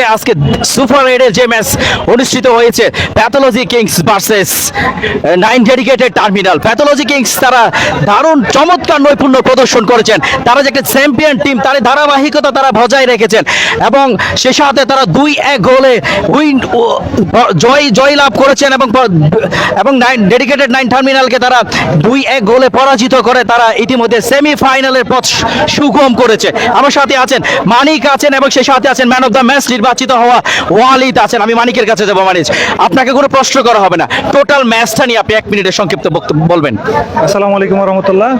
মুহূর্তে আজকে সুপার রেডের যে ম্যাচ অনুষ্ঠিত হয়েছে pathology kings versus nine dedicated terminal pathology kings তারা দারুণ চমৎকার নৈপুণ্য প্রদর্শন করেছেন। তারা যে একটা চ্যাম্পিয়ন টিম তার ধারাবাহিকতা তারা বজায় রেখেছেন এবং সে সাথে তারা দুই এক গোলে উইন জয় জয় লাভ করেছেন এবং এবং নাইন ডেডিকেটেড নাইন টার্মিনালকে তারা দুই এক গোলে পরাজিত করে তারা ইতিমধ্যে সেমিফাইনালের পথ সুগম করেছে। আমার সাথে আছেন, মানিক আছেন এবং সে সাথে আছেন ম্যান অফ দ্য ম্যাচ নির্বাচিত হওয়া ওয়ালিদ আছেন আমি মানিকের কাছে যাব মানিক। আপনাকে কোনো প্রশ্ন করা হবে না। টোটাল ম্যাচটা নিয়ে আপনি এক মিনিটের সংক্ষিপ্ত বক্তব্য বলবেন। আসসালামু আলাইকুম রহমতুল্লাহ।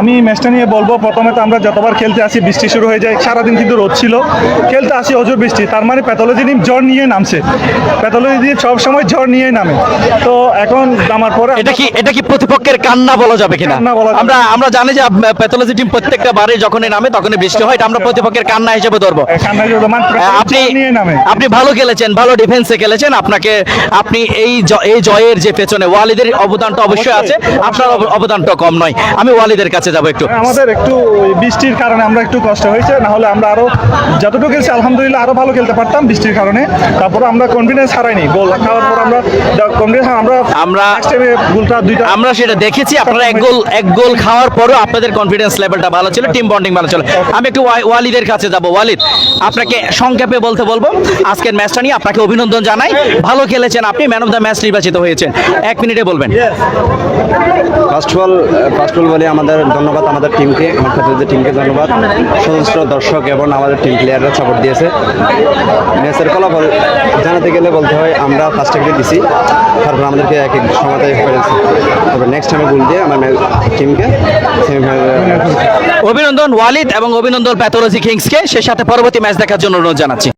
আমি ম্যাচটা নিয়ে বলব প্রথমে তো আমরা যতবার খেলতে আসি বৃষ্টি শুরু হয়ে যায় সারাদিন কিন্তু রোদ ছিল। খেলতে আসি অজর বৃষ্টি তার মানে প্যাথোলজি টিম জ্বর নিয়ে নামছে। প্যাথোলজি টিম সব সময় জ্বর নিয়ে নামে। তো এখন নামার পরে এটা কি এটা কি প্রতিপক্ষের কান্না বলা যাবে কিনা? আমরা আমরা জানি যে প্যাথোলজি টিম প্রত্যেকটা বারে যখনই নামে তখনই বৃষ্টি হয় এটা আমরা প্রতিপক্ষের কান্না হিসেবে ধরবো। মানে আপনি নিয়ে নামে। আপনি ভালো খেলেছেন ভালো ডিফেন্সে খেলেছেন। আপনাকে আপনি এই এই জয়ের যে পেছনে ওয়ালিদের অবদানটা অবশ্যই আছে। আপনার অবদানটা কম নয়। আমি ওয়ালিদের কাছে যাব একটু। আমাদের একটু বৃষ্টির কারণে আমরা একটু কষ্ট হয়েছে না হলে আমরা আরও যতটুকু খেলছি আলহামদুলিল্লাহ আরও ভালো খেলতে পারতাম বৃষ্টির কারণে। তারপর আমরা কনফিডেন্স হারাইনি। গোল খাওয়ার পর আমরা কনফিডেন্স আমরা আমরা গোলটা দুইটা আমরা সেটা দেখেছি আপনারা এক গোল এক গোল খাওয়ার পরেও আপনাদের কনফিডেন্স লেভেলটা ভালো ছিল টিম বন্ডিং ভালো ছিল। আমি একটু ওয়া- ওয়ালিদের কাছে যাব। ওয়ালিদ আপনাকে সংক্ষেপে বলতে বলব আজকের ম্যাচটা নিয়ে আপনাকে অভিনন্দন জানাই। ভালো খেলেছেন আপনি ম্যান অফ দ্য ম্যাচ নির্বাচিত হয়েছেন। এক মিনিটে বলবেন। First of all first all বলি আমাদের ধন্যবাদ আমাদের টিমকে আমার ক্ষেত্রে টিমকে ধন্যবাদ। সদস্য দর্শক এবং আমাদের টিম প্লেয়াররা সাপোর্ট দিয়েছে। ম্যাচের ফলাফল জানাতে গেলে বলতে হয় আমরা ফার্স্ট এগ্রি দিছি তারপর আমাদেরকে এক এক সময়তে পেরেছি তবে নেক্সট টাইমে গোল দিয়ে আমার টিমকে অভিনন্দন ওয়ালিদ এবং অভিনন্দন প্যাথোলজি কিংসকে সে সাথে পরবর্তী ম্যাচ দেখার জন্য অনুরোধ জানাচ্ছি।